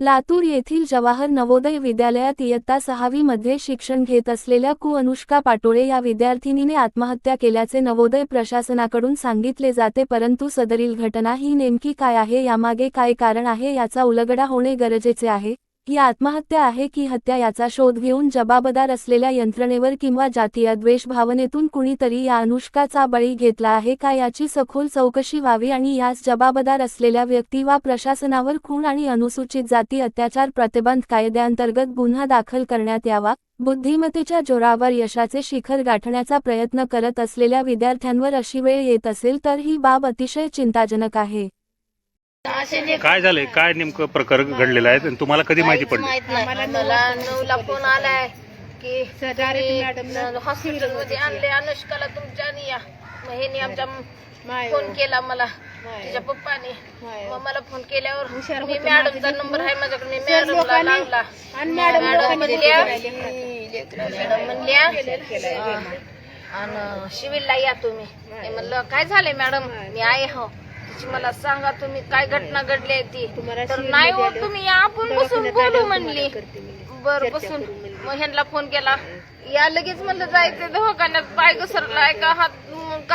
लातूर येथील जवाहर नवोदय विद्यालयात इयत्ता सहावीमध्ये शिक्षण घेत असलेल्या कु अनुष्का पाटोळे या विद्यार्थिनीने आत्महत्या केल्याचे नवोदय प्रशासनाकडून सांगितले जाते परंतु सदरील घटना ही नेमकी काय आहे यामागे काय कारण आहे याचा उलगडा होणे गरजेचे आहे. ही आत्महत्या आहे की हत्या याचा शोध घेऊन जबाबदार असलेल्या यंत्रणेवर किंवा जातीय द्वेष भावनेतून कुणीतरी या अनुष्काचा बळी घेतला आहे का याची सखोल चौकशी व्हावी आणि यास जबाबदार असलेल्या व्यक्ती वा प्रशासनावर खून आणि अनुसूचित जाती अत्याचार प्रतिबंध कायद्याअंतर्गत गुन्हा दाखल करण्यात यावा? बुद्धिमत्तेच्या जोरावर यशाचे शिखर गाठण्याचा प्रयत्न करत असलेल्या विद्यार्थ्यांवर अशी वेळ येत असेल तर ही बाब अतिशय चिंताजनक आहे. काय झालंय? काय नेमकं प्रकार घडलेला आहे? आणि तुम्हाला कधी माहिती काहीच पडली? माहीत नाही. मला नऊला फोन आलाय की हॉस्पिटलमध्ये आणले अनुष्काला तुमच्या आणि या. मग ह्यानी आमच्या फोन केला मला. तिच्या पप्पाने. मग मला फोन केल्यावर मी मॅडमचा नंबर आहे माझ्याकडे. मी मॅडमला लावला. मॅडम म्हणल्या मॅडम म्हणल्या आणि सिव्हिलला या तुम्ही. मी म्हणलं काय झालंय मॅडम मी आहे हो. तिची मला सांगा तुम्ही काय घटना घडली आहे ती. तर नाही हो तुम्ही या आपण बसून बोलू म्हणली. बर बसून. मग ह्यांना फोन केला. या लगेच म्हणलं जायचं दवाखान्यात. पाय घसरलाय का? हात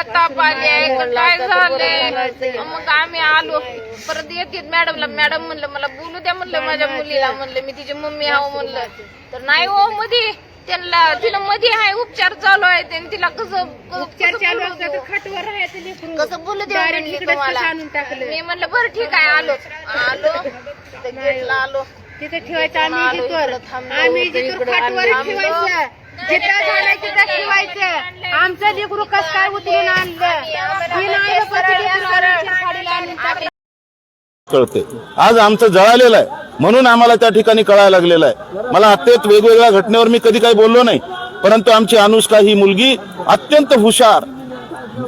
ताप आले आहे काय झालंय? मग आम्ही आलो. परत येते मॅडमला मॅडम म्हणलं मला बोलू द्या म्हणलं माझ्या मुलीला म्हणलं मी तिची मम्मी हाव म्हणलं. तर नाही हो मध्ये त्यांना तिला मध्ये आहे उपचार चालू आहे त्यांनी तिला कसं उपचार चालू असतात कसं बोलू दे म्हणली तुम्हाला? मी म्हणलं बरं ठीक आहे आलो. आलो. गेटला आलो. तिथे ठेवायचं आम्ही आलो इकडं थांबलो, आम्ही खाटवर. ठेवायचं जिथं झालं तिथं ठेवायचं. आमचं लेकरू कस काय उचलून आणलं? ही लेकरू साडीला आणून टाकलं. कळते. आज आमचं जळालेलं आहे. म्हणून आम्हाला त्या ठिकाणी कळायला लागलेलं आहे. मला अत्यंत वेगवेगळ्या घटनेवर मी कधी काही बोललो नाही. परंतु आमची अनुष्का ही मुलगी अत्यंत हुशार.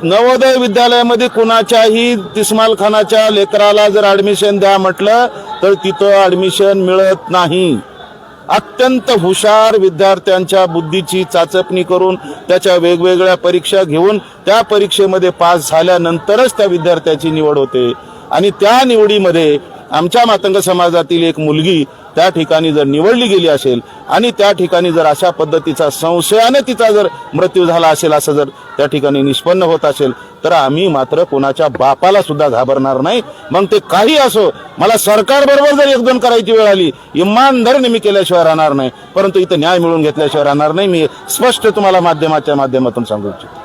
नवोदय विद्यालयामध्ये कुणाच्याही तिस्माल खानाच्या लेकराला जर ऍडमिशन द्या म्हटलं तर तिथं ऍडमिशन मिळत नाही. अत्यंत हुशार विद्यार्थ्यांच्या बुद्धीची चाचपणी करून त्याच्या वेगवेगळ्या परीक्षा घेऊन त्या परीक्षेमध्ये पास झाल्यानंतरच त्या विद्यार्थ्याची निवड होते. आणि त्या निवडीमध्ये आमच्या मातंग समाजातील एक मुलगी त्या ठिकाणी जर निवडली गेली असेल आणि त्या ठिकाणी जर अशा पद्धतीचा संशयाने तिचा जर मृत्यू झाला असेल असं जर त्या ठिकाणी निष्पन्न होत असेल तर आम्ही मात्र कोणाच्या बापाला सुद्धा घाबरणार नाही. मग ते काही असो मला सरकारबरोबर जर एकदम करायची वेळ आली इमानदारीने मी केल्याशिवाय राहणार नाही. परंतु इथं न्याय मिळवून घेतल्याशिवाय राहणार नाही. मी स्पष्ट तुम्हाला माध्यमाच्या माध्यमातून सांगू इच्छितो.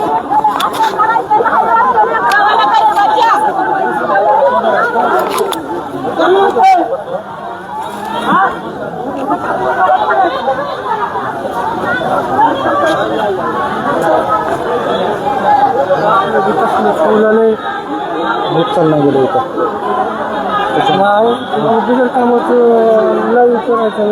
फौलाने नीट चालला गेलो होतं. त्याच्यामुळे कामाचं लाईव्ह करायचं